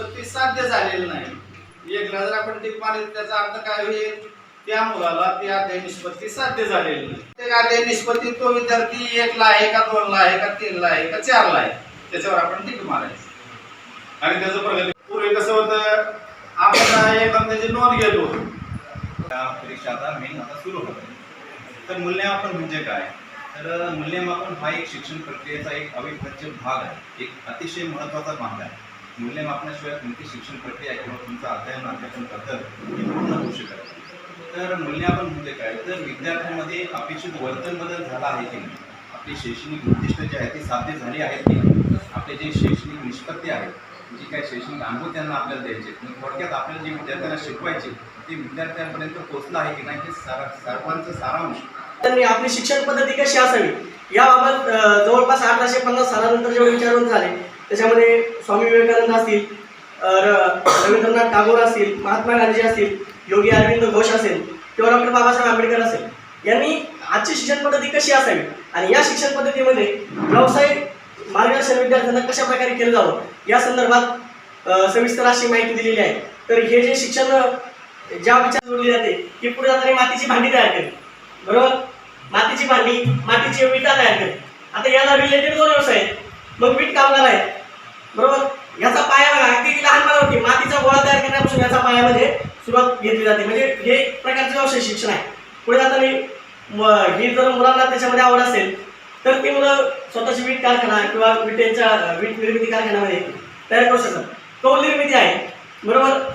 अध्ययन निष्पत्ती साध्य झालेलं नाही. एकला जर आपण टिक मारली त्याचा अर्थ काय होईल? त्या मुलाला ती अध्याय निष्पत्ती साध्य झालेली नाही. ते अध्याय निष्पत्ती तो विद्यार्थी एकला आहे का दोनला आहे का तीनला आहे का चारला आहे? त्याच्यावर आपण टिक मारायचं. आणि त्याचं प्रगती पूर्वी कसं होतं? आपण एकदम त्याची नोंद घेतो. त्या परीक्षा आता मेन आता सुरू होत. तर मूल्यमापन म्हणजे काय? तर मूल्यमापन हा एक शिक्षण प्रक्रियेचा एक अविभाज्य भाग आहे. एक अतिशय महत्त्वाचा भाग आहे. मूल्यमापनाशिवाय कोणती शिक्षण प्रक्रिया किंवा तुमचं अध्ययन अध्यापन पद्धत हे पूर्ण होऊ शकत तर मूल्यांकन म्हणजे काय? तर विद्यार्थ्यांमध्ये अपेक्षित वर्तन बदल झाला आहे की नाही? आपली शैक्षणिक उद्दिष्ट जे आहे ती साध्य झाली आहेत की नाही? आपले जे शैक्षणिक निष्पत्ती आहेत जी काय शैक्षणिक अनुभव त्यांना आपल्याला द्यायचे आहेत. मग थोडक्यात आपल्याला जे विद्यार्थ्यांना शिकवायचे ते विद्यार्थ्यांपर्यंत पोहोचलं आहे की नाही हे सारा सर्वांचं सारांश. त्यांनी आपली शिक्षण पद्धती कशी असावी? याबाबत जवळपास अठराशे पन्नास सालानंतर जेवढे विचारून झाले त्याच्यामध्ये स्वामी विवेकानंद असतील र- रवींद्रनाथ टागोर असतील महात्मा गांधी असतील योगी अरविंद घोष असेल किंवा डॉक्टर बाबासाहेब आंबेडकर असेल यांनी आजची शिक्षण पद्धती कशी असावी? आणि या शिक्षण पद्धतीमध्ये व्यवसाय मार्गदर्शन विद्यार्थ्यांना कशा प्रकारे केलं जावं? या संदर्भात सविस्तर अशी माहिती दिलेली आहे. तर हे जे शिक्षण ज्या विचार जोडली जाते की पुढे जाताना मातीची भांडी तयार करेल. बरोबर? मातीची भांडी मातीची विटा तयार करेल. आता याला रिलेटेड दोन व्यवसाय आहेत? मग वीट कामगार आहेत. बरोबर? याचा पाया बघा अगदी लहानपणावरती मातीचा गोळा तयार करण्यापासून याचा पायामध्ये सुरुवात घेतली जाते. म्हणजे हे एक प्रकारचे व्यवसाय शिक्षण आहे. पुढे जाताना म- ही जर मुलांना त्याच्यामध्ये आवड असेल तर ती मुलं स्वतःची वीट कारखाना किंवा विटेच्या वीट निर्मिती कारखान्यामध्ये तयार करू शकतात. कौल निर्मिती आहे. बरोबर?